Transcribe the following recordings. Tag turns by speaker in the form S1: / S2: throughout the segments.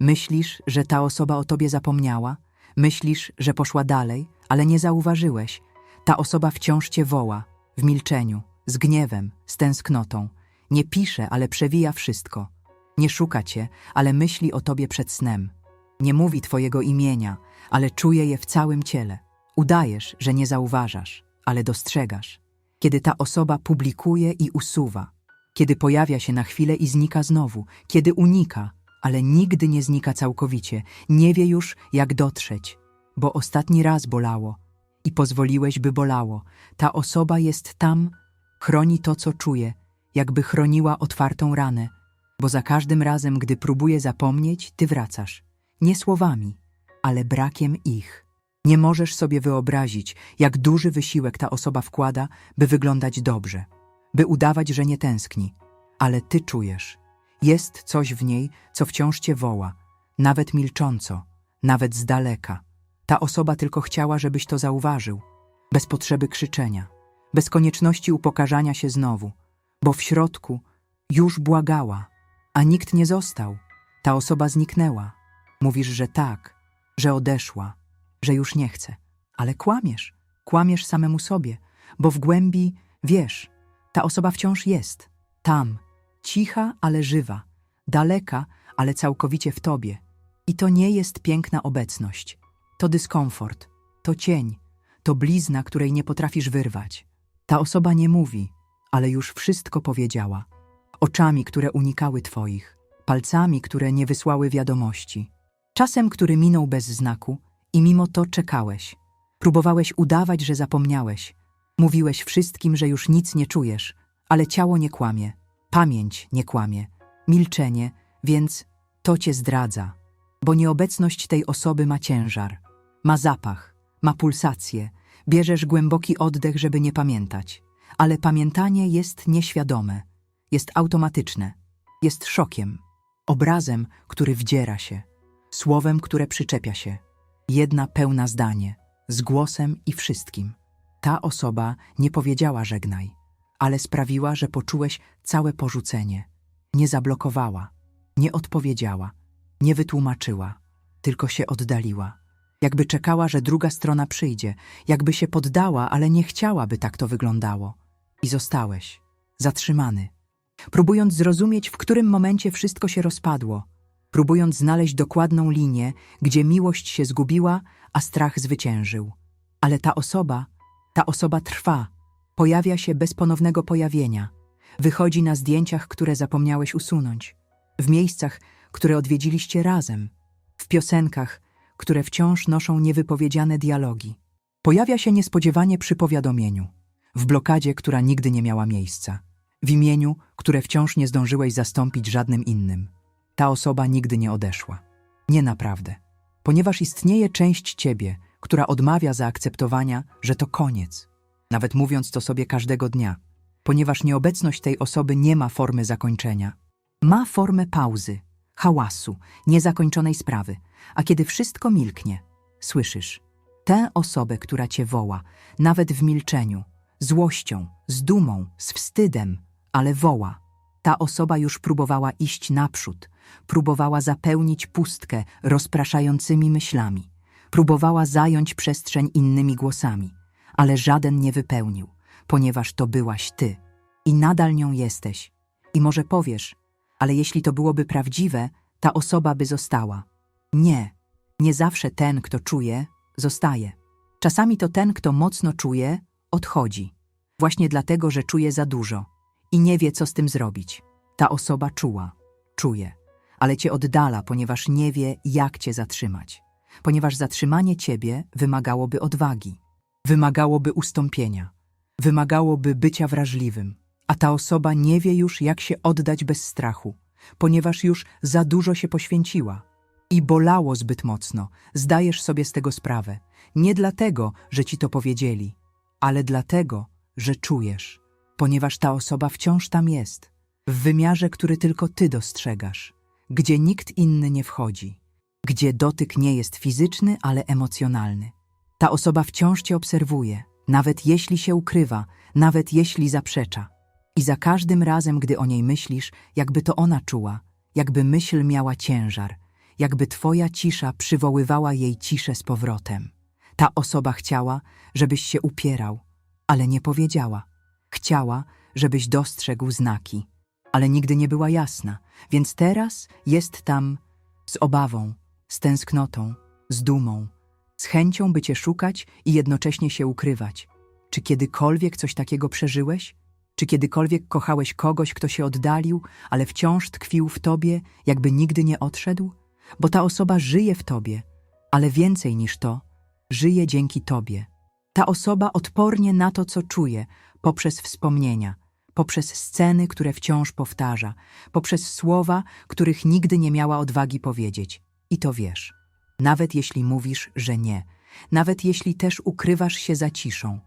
S1: Myślisz, że ta osoba o tobie zapomniała? Myślisz, że poszła dalej, ale nie zauważyłeś. Ta osoba wciąż cię woła, w milczeniu, z gniewem, z tęsknotą. Nie pisze, ale przewija wszystko. Nie szuka cię, ale myśli o tobie przed snem. Nie mówi twojego imienia, ale czuje je w całym ciele. Udajesz, że nie zauważasz, ale dostrzegasz. Kiedy ta osoba publikuje i usuwa, kiedy pojawia się na chwilę i znika znowu, kiedy unika, ale nigdy nie znika całkowicie, nie wie już, jak dotrzeć, bo ostatni raz bolało i pozwoliłeś, by bolało. Ta osoba jest tam, chroni to, co czuje, jakby chroniła otwartą ranę, bo za każdym razem, gdy próbuje zapomnieć, ty wracasz. Nie słowami, ale brakiem ich. Nie możesz sobie wyobrazić, jak duży wysiłek ta osoba wkłada, by wyglądać dobrze, by udawać, że nie tęskni, ale ty czujesz. Jest coś w niej, co wciąż cię woła, nawet milcząco, nawet z daleka. Ta osoba tylko chciała, żebyś to zauważył, bez potrzeby krzyczenia, bez konieczności upokarzania się znowu, bo w środku już błagała, a nikt nie został. Ta osoba zniknęła. Mówisz, że tak, że odeszła, że już nie chce, ale kłamiesz, kłamiesz samemu sobie, bo w głębi wiesz, ta osoba wciąż jest, tam, cicha, ale żywa, daleka, ale całkowicie w tobie. I to nie jest piękna obecność. To dyskomfort, to cień, to blizna, której nie potrafisz wyrwać. Ta osoba nie mówi, ale już wszystko powiedziała. Oczami, które unikały twoich, palcami, które nie wysłały wiadomości, czasem, który minął bez znaku i mimo to czekałeś. Próbowałeś udawać, że zapomniałeś. Mówiłeś wszystkim, że już nic nie czujesz, ale ciało nie kłamie, pamięć nie kłamie, milczenie, więc to cię zdradza, bo nieobecność tej osoby ma ciężar, ma zapach, ma pulsację, bierzesz głęboki oddech, żeby nie pamiętać, ale pamiętanie jest nieświadome, jest automatyczne, jest szokiem, obrazem, który wdziera się, słowem, które przyczepia się, jedna pełna zdanie, z głosem i wszystkim. Ta osoba nie powiedziała żegnaj, ale sprawiła, że poczułeś całe porzucenie. Nie zablokowała, nie odpowiedziała, nie wytłumaczyła, tylko się oddaliła. Jakby czekała, że druga strona przyjdzie, jakby się poddała, ale nie chciała, by tak to wyglądało. I zostałeś, zatrzymany, próbując zrozumieć, w którym momencie wszystko się rozpadło, próbując znaleźć dokładną linię, gdzie miłość się zgubiła, a strach zwyciężył. Ale ta osoba, ta osoba trwa, pojawia się bez ponownego pojawienia, wychodzi na zdjęciach, które zapomniałeś usunąć, w miejscach, które odwiedziliście razem, w piosenkach, które wciąż noszą niewypowiedziane dialogi. Pojawia się niespodziewanie przy powiadomieniu, w blokadzie, która nigdy nie miała miejsca, w imieniu, które wciąż nie zdążyłeś zastąpić żadnym innym. Ta osoba nigdy nie odeszła. Nie naprawdę. Ponieważ istnieje część ciebie, która odmawia zaakceptowania, że to koniec, nawet mówiąc to sobie każdego dnia, ponieważ nieobecność tej osoby nie ma formy zakończenia. Ma formę pauzy, hałasu, niezakończonej sprawy, a kiedy wszystko milknie, słyszysz tę osobę, która cię woła, nawet w milczeniu, złością, z dumą, z wstydem, ale woła. Ta osoba już próbowała iść naprzód, próbowała zapełnić pustkę rozpraszającymi myślami, próbowała zająć przestrzeń innymi głosami, ale żaden nie wypełnił, ponieważ to byłaś ty i nadal nią jesteś. I może powiesz, ale jeśli to byłoby prawdziwe, ta osoba by została. Nie, nie zawsze ten, kto czuje, zostaje. Czasami to ten, kto mocno czuje, odchodzi. Właśnie dlatego, że czuje za dużo i nie wie, co z tym zrobić. Ta osoba czuła, czuje, ale cię oddala, ponieważ nie wie, jak cię zatrzymać. Ponieważ zatrzymanie ciebie wymagałoby odwagi, wymagałoby ustąpienia, wymagałoby bycia wrażliwym, a ta osoba nie wie już, jak się oddać bez strachu, ponieważ już za dużo się poświęciła. I bolało zbyt mocno, zdajesz sobie z tego sprawę. Nie dlatego, że ci to powiedzieli, ale dlatego, że czujesz, ponieważ ta osoba wciąż tam jest, w wymiarze, który tylko ty dostrzegasz, gdzie nikt inny nie wchodzi, gdzie dotyk nie jest fizyczny, ale emocjonalny. Ta osoba wciąż cię obserwuje, nawet jeśli się ukrywa, nawet jeśli zaprzecza. I za każdym razem, gdy o niej myślisz, jakby to ona czuła, jakby myśl miała ciężar, jakby twoja cisza przywoływała jej ciszę z powrotem. Ta osoba chciała, żebyś się upierał, ale nie powiedziała. Chciała, żebyś dostrzegł znaki, ale nigdy nie była jasna, więc teraz jest tam z obawą, z tęsknotą, z dumą, z chęcią, by cię szukać i jednocześnie się ukrywać. Czy kiedykolwiek coś takiego przeżyłeś? Czy kiedykolwiek kochałeś kogoś, kto się oddalił, ale wciąż tkwił w tobie, jakby nigdy nie odszedł? Bo ta osoba żyje w tobie, ale więcej niż to, żyje dzięki tobie. Ta osoba odpornie na to, co czuje, poprzez wspomnienia, poprzez sceny, które wciąż powtarza, poprzez słowa, których nigdy nie miała odwagi powiedzieć. I to wiesz. Nawet jeśli mówisz, że nie, nawet jeśli też ukrywasz się za ciszą,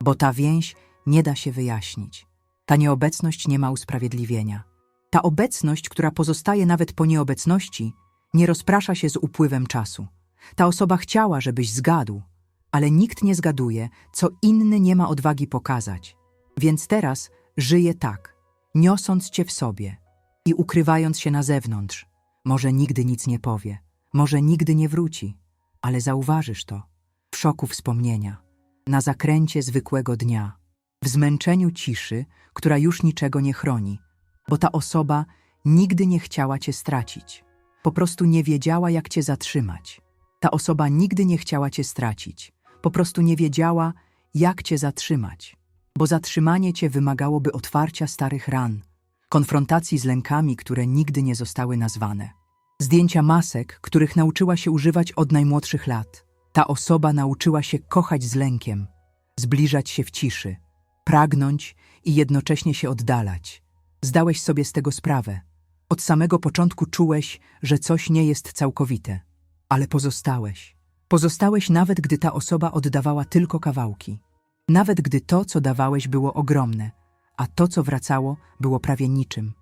S1: bo ta więź nie da się wyjaśnić. Ta nieobecność nie ma usprawiedliwienia. Ta obecność, która pozostaje nawet po nieobecności, nie rozprasza się z upływem czasu. Ta osoba chciała, żebyś zgadł, ale nikt nie zgaduje, co inny nie ma odwagi pokazać. Więc teraz żyje tak, niosąc cię w sobie i ukrywając się na zewnątrz. Może nigdy nic nie powie, może nigdy nie wróci, ale zauważysz to w szoku wspomnienia, na zakręcie zwykłego dnia, w zmęczeniu ciszy, która już niczego nie chroni, bo ta osoba nigdy nie chciała cię stracić. Po prostu nie wiedziała, jak cię zatrzymać. Ta osoba nigdy nie chciała cię stracić. Po prostu nie wiedziała, jak cię zatrzymać. Bo zatrzymanie cię wymagałoby otwarcia starych ran, konfrontacji z lękami, które nigdy nie zostały nazwane. Zdjęcia masek, których nauczyła się używać od najmłodszych lat. Ta osoba nauczyła się kochać z lękiem, zbliżać się w ciszy, pragnąć i jednocześnie się oddalać. Zdałeś sobie z tego sprawę. Od samego początku czułeś, że coś nie jest całkowite, ale pozostałeś. Pozostałeś nawet gdy ta osoba oddawała tylko kawałki. Nawet gdy to, co dawałeś, było ogromne, a to, co wracało, było prawie niczym.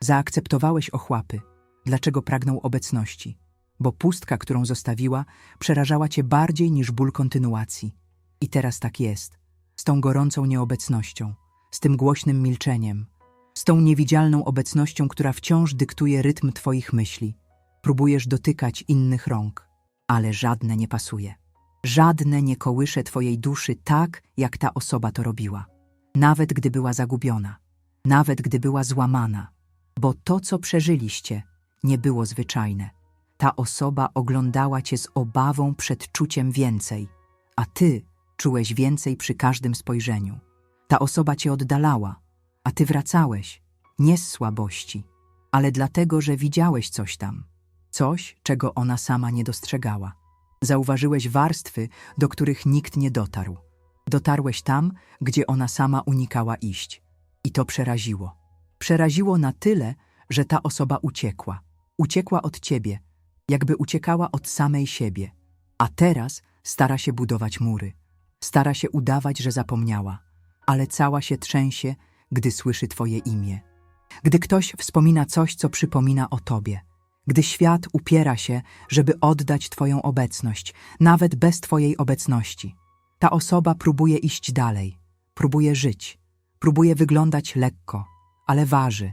S1: Zaakceptowałeś ochłapy. Dlaczego pragnął obecności? Bo pustka, którą zostawiła, przerażała cię bardziej niż ból kontynuacji. I teraz tak jest. Z tą gorącą nieobecnością, z tym głośnym milczeniem, z tą niewidzialną obecnością, która wciąż dyktuje rytm twoich myśli. Próbujesz dotykać innych rąk, ale żadne nie pasuje. Żadne nie kołysze twojej duszy tak, jak ta osoba to robiła. Nawet gdy była zagubiona, nawet gdy była złamana, bo to, co przeżyliście, nie było zwyczajne. Ta osoba oglądała cię z obawą przed czuciem więcej, a ty czułeś więcej przy każdym spojrzeniu. Ta osoba cię oddalała, a ty wracałeś, nie z słabości, ale dlatego, że widziałeś coś tam, coś, czego ona sama nie dostrzegała. Zauważyłeś warstwy, do których nikt nie dotarł. Dotarłeś tam, gdzie ona sama unikała iść. I to przeraziło. Przeraziło na tyle, że ta osoba uciekła. Uciekła od ciebie, jakby uciekała od samej siebie. A teraz stara się budować mury. Stara się udawać, że zapomniała, ale cała się trzęsie, gdy słyszy twoje imię. Gdy ktoś wspomina coś, co przypomina o tobie. Gdy świat upiera się, żeby oddać twoją obecność, nawet bez twojej obecności. Ta osoba próbuje iść dalej, próbuje żyć, próbuje wyglądać lekko, ale waży.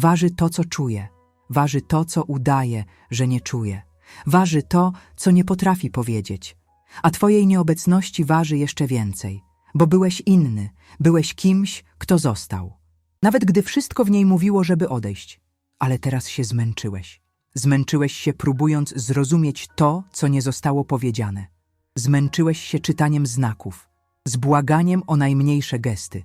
S1: Waży to, co czuje, waży to, co udaje, że nie czuje, waży to, co nie potrafi powiedzieć. A twojej nieobecności waży jeszcze więcej, bo byłeś inny, byłeś kimś, kto został. Nawet gdy wszystko w niej mówiło, żeby odejść. Ale teraz się zmęczyłeś. Zmęczyłeś się próbując zrozumieć to, co nie zostało powiedziane. Zmęczyłeś się czytaniem znaków, z błaganiem o najmniejsze gesty,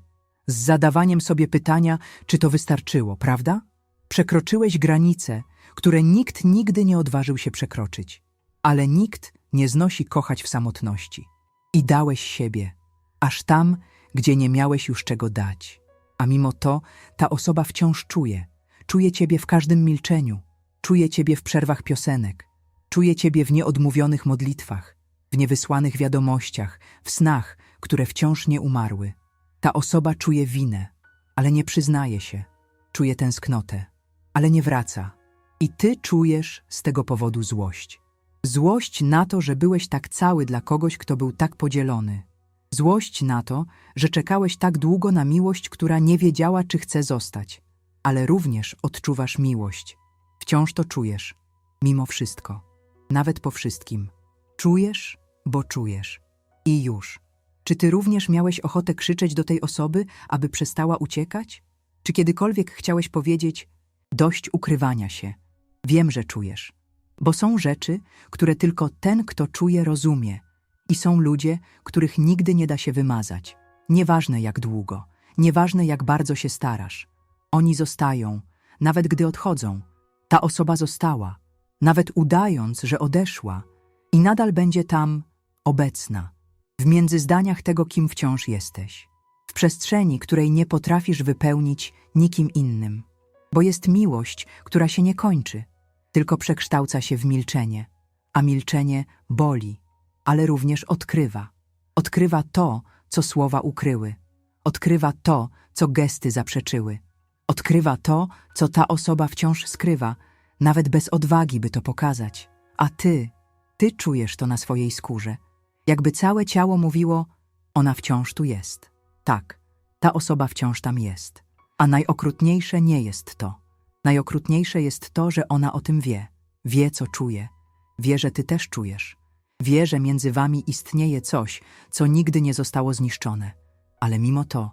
S1: z zadawaniem sobie pytania, czy to wystarczyło, prawda? Przekroczyłeś granice, które nikt nigdy nie odważył się przekroczyć. Ale nikt nie znosi kochać w samotności. I dałeś siebie, aż tam, gdzie nie miałeś już czego dać. A mimo to ta osoba wciąż czuje. Czuje ciebie w każdym milczeniu. Czuje ciebie w przerwach piosenek. Czuje ciebie w nieodmówionych modlitwach, w niewysłanych wiadomościach, w snach, które wciąż nie umarły. Ta osoba czuje winę, ale nie przyznaje się. Czuje tęsknotę, ale nie wraca. I ty czujesz z tego powodu złość. Złość na to, że byłeś tak cały dla kogoś, kto był tak podzielony. Złość na to, że czekałeś tak długo na miłość, która nie wiedziała, czy chce zostać. Ale również odczuwasz miłość. Wciąż to czujesz, mimo wszystko. nawet po wszystkim. Czujesz, bo czujesz. I już. Czy ty również miałeś ochotę krzyczeć do tej osoby, aby przestała uciekać? Czy kiedykolwiek chciałeś powiedzieć: Dość ukrywania się, wiem, że czujesz? Bo są rzeczy, które tylko ten, kto czuje, rozumie, i są ludzie, których nigdy nie da się wymazać. Nieważne jak długo, nieważne jak bardzo się starasz. Oni zostają, nawet gdy odchodzą. Ta osoba została, nawet udając, że odeszła, i nadal będzie tam obecna, w międzyzdaniach tego, kim wciąż jesteś, w przestrzeni, której nie potrafisz wypełnić nikim innym, bo jest miłość, która się nie kończy, tylko przekształca się w milczenie, a milczenie boli, ale również odkrywa. Odkrywa to, co słowa ukryły, odkrywa to, co gesty zaprzeczyły, odkrywa to, co ta osoba wciąż skrywa, nawet bez odwagi, by to pokazać. A ty, ty czujesz to na swojej skórze, jakby całe ciało mówiło: Ona wciąż tu jest. Tak, ta osoba wciąż tam jest. A najokrutniejsze nie jest to. Najokrutniejsze jest to, że ona o tym wie, wie, co czuje, wie, że ty też czujesz. Wie, że między wami istnieje coś, co nigdy nie zostało zniszczone, ale mimo to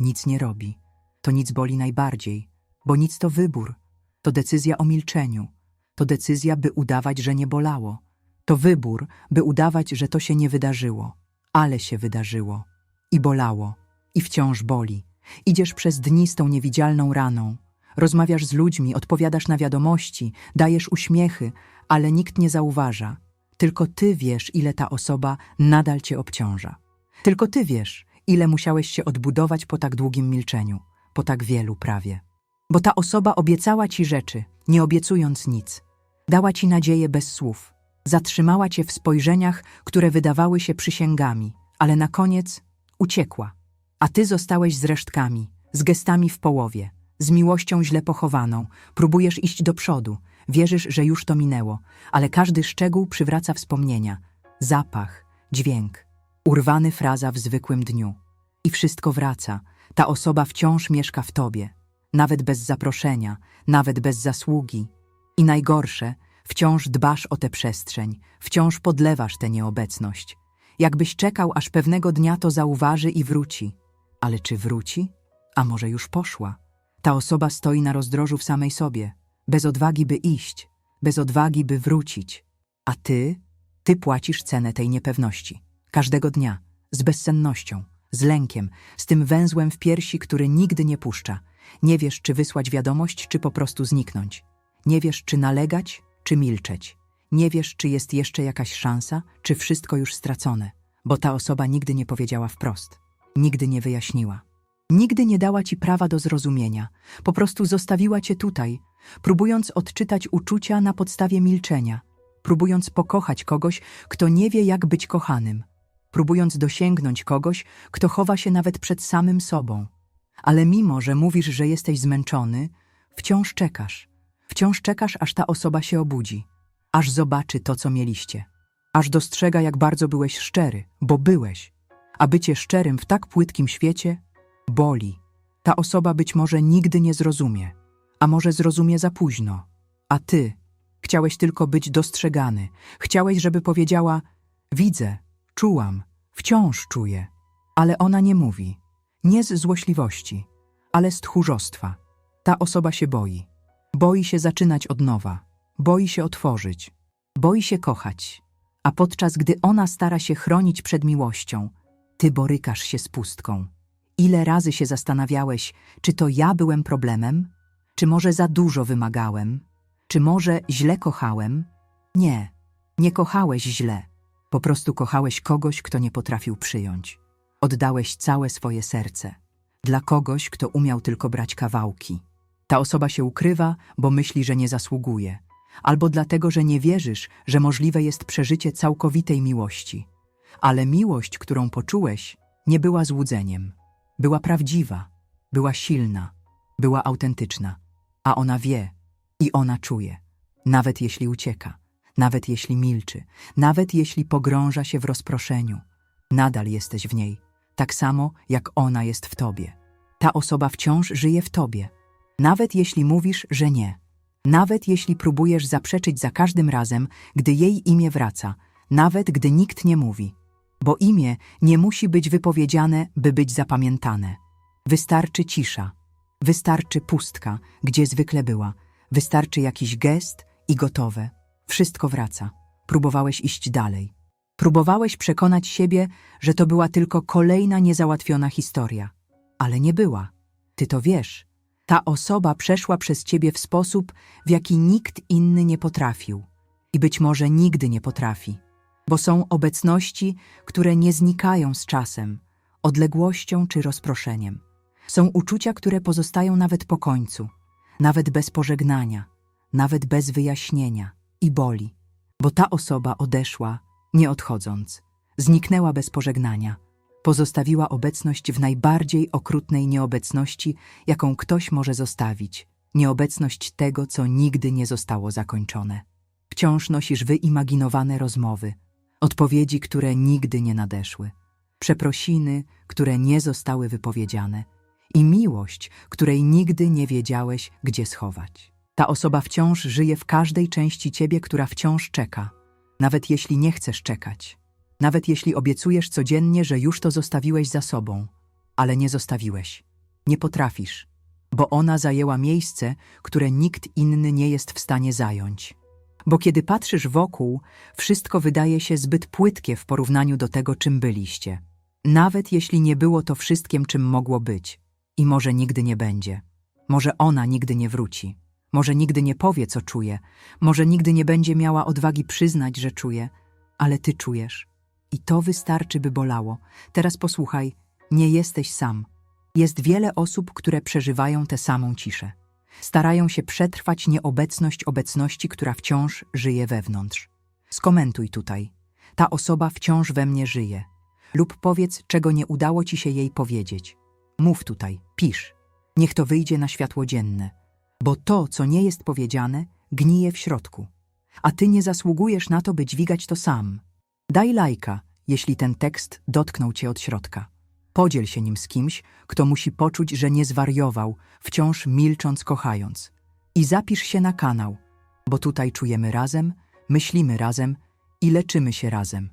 S1: nic nie robi. To nic boli najbardziej, bo nic to wybór, to decyzja o milczeniu, to decyzja, by udawać, że nie bolało. To wybór, by udawać, że to się nie wydarzyło, ale się wydarzyło. I bolało, i wciąż boli. Idziesz przez dni z tą niewidzialną raną. Rozmawiasz z ludźmi, odpowiadasz na wiadomości, dajesz uśmiechy, ale nikt nie zauważa. Tylko ty wiesz, ile ta osoba nadal cię obciąża. Tylko ty wiesz, ile musiałeś się odbudować po tak długim milczeniu, po tak wielu prawie. Bo ta osoba obiecała ci rzeczy, nie obiecując nic. Dała ci nadzieję bez słów. Zatrzymała cię w spojrzeniach, które wydawały się przysięgami, ale na koniec uciekła. A ty zostałeś z resztkami, z gestami w połowie, z miłością źle pochowaną. Próbujesz iść do przodu, wierzysz, że już to minęło, ale każdy szczegół przywraca wspomnienia. Zapach, dźwięk, urwany fraza w zwykłym dniu. I wszystko wraca. Ta osoba wciąż mieszka w tobie, nawet bez zaproszenia, nawet bez zasługi. I najgorsze, wciąż dbasz o tę przestrzeń, wciąż podlewasz tę nieobecność. Jakbyś czekał, aż pewnego dnia to zauważy i wróci. Ale czy wróci? A może już poszła? Ta osoba stoi na rozdrożu w samej sobie, bez odwagi, by iść, bez odwagi, by wrócić. A ty, ty płacisz cenę tej niepewności. Każdego dnia, z bezsennością, z lękiem, z tym węzłem w piersi, który nigdy nie puszcza. Nie wiesz, czy wysłać wiadomość, czy po prostu zniknąć. Nie wiesz, czy nalegać, czy milczeć. Nie wiesz, czy jest jeszcze jakaś szansa, czy wszystko już stracone, bo ta osoba nigdy nie powiedziała wprost, nigdy nie wyjaśniła. Nigdy nie dała ci prawa do zrozumienia, po prostu zostawiła cię tutaj, próbując odczytać uczucia na podstawie milczenia, próbując pokochać kogoś, kto nie wie, jak być kochanym, próbując dosięgnąć kogoś, kto chowa się nawet przed samym sobą. Ale mimo, że mówisz, że jesteś zmęczony, wciąż czekasz. Wciąż czekasz, aż ta osoba się obudzi, aż zobaczy to, co mieliście, aż dostrzega, jak bardzo byłeś szczery, bo byłeś. A bycie szczerym w tak płytkim świecie boli. Ta osoba być może nigdy nie zrozumie, a może zrozumie za późno. A ty chciałeś tylko być dostrzegany, chciałeś, żeby powiedziała: Widzę, czułam, wciąż czuję. Ale ona nie mówi. Nie z złośliwości, ale z tchórzostwa. Ta osoba się boi. Boi się zaczynać od nowa, boi się otworzyć, boi się kochać. A podczas gdy ona stara się chronić przed miłością, ty borykasz się z pustką. Ile razy się zastanawiałeś, czy to ja byłem problemem? Czy może za dużo wymagałem? Czy może źle kochałem? Nie, nie kochałeś źle. Po prostu kochałeś kogoś, kto nie potrafił przyjąć. Oddałeś całe swoje serce. Dla kogoś, kto umiał tylko brać kawałki. Ta osoba się ukrywa, bo myśli, że nie zasługuje, albo dlatego, że nie wierzysz, że możliwe jest przeżycie całkowitej miłości. Ale miłość, którą poczułeś, nie była złudzeniem. Była prawdziwa, była silna, była autentyczna, a ona wie i ona czuje, nawet jeśli ucieka, nawet jeśli milczy, nawet jeśli pogrąża się w rozproszeniu. Nadal jesteś w niej, tak samo jak ona jest w tobie. Ta osoba wciąż żyje w tobie, nawet jeśli mówisz, że nie. Nawet jeśli próbujesz zaprzeczyć za każdym razem, gdy jej imię wraca, nawet gdy nikt nie mówi. Bo imię nie musi być wypowiedziane, by być zapamiętane. Wystarczy cisza, wystarczy pustka, gdzie zwykle była, wystarczy jakiś gest i gotowe. Wszystko wraca. Próbowałeś iść dalej. Próbowałeś przekonać siebie, że to była tylko kolejna niezałatwiona historia. Ale nie była. Ty to wiesz. Ta osoba przeszła przez ciebie w sposób, w jaki nikt inny nie potrafił. I być może nigdy nie potrafi. Bo są obecności, które nie znikają z czasem, odległością czy rozproszeniem. Są uczucia, które pozostają nawet po końcu, nawet bez pożegnania, nawet bez wyjaśnienia i boli, bo ta osoba odeszła, nie odchodząc, zniknęła bez pożegnania, pozostawiła obecność w najbardziej okrutnej nieobecności, jaką ktoś może zostawić, nieobecność tego, co nigdy nie zostało zakończone. Wciąż nosisz wyimaginowane rozmowy, odpowiedzi, które nigdy nie nadeszły, przeprosiny, które nie zostały wypowiedziane i miłość, której nigdy nie wiedziałeś, gdzie schować. Ta osoba wciąż żyje w każdej części ciebie, która wciąż czeka, nawet jeśli nie chcesz czekać, nawet jeśli obiecujesz codziennie, że już to zostawiłeś za sobą, ale nie zostawiłeś. Nie potrafisz, bo ona zajęła miejsce, które nikt inny nie jest w stanie zająć. Bo kiedy patrzysz wokół, wszystko wydaje się zbyt płytkie w porównaniu do tego, czym byliście. Nawet jeśli nie było to wszystkim, czym mogło być. I może nigdy nie będzie. Może ona nigdy nie wróci. Może nigdy nie powie, co czuje. Może nigdy nie będzie miała odwagi przyznać, że czuje. Ale ty czujesz. I to wystarczy, by bolało. Teraz posłuchaj, nie jesteś sam. Jest wiele osób, które przeżywają tę samą ciszę. Starają się przetrwać nieobecność obecności, która wciąż żyje wewnątrz. Skomentuj tutaj. Ta osoba wciąż we mnie żyje. Lub powiedz, czego nie udało ci się jej powiedzieć. Mów tutaj, pisz. Niech to wyjdzie na światło dzienne. Bo to, co nie jest powiedziane, gnije w środku. A ty nie zasługujesz na to, by dźwigać to sam. Daj lajka, jeśli ten tekst dotknął cię od środka. Podziel się nim z kimś, kto musi poczuć, że nie zwariował, wciąż milcząc, kochając. I zapisz się na kanał, bo tutaj czujemy razem, myślimy razem i leczymy się razem.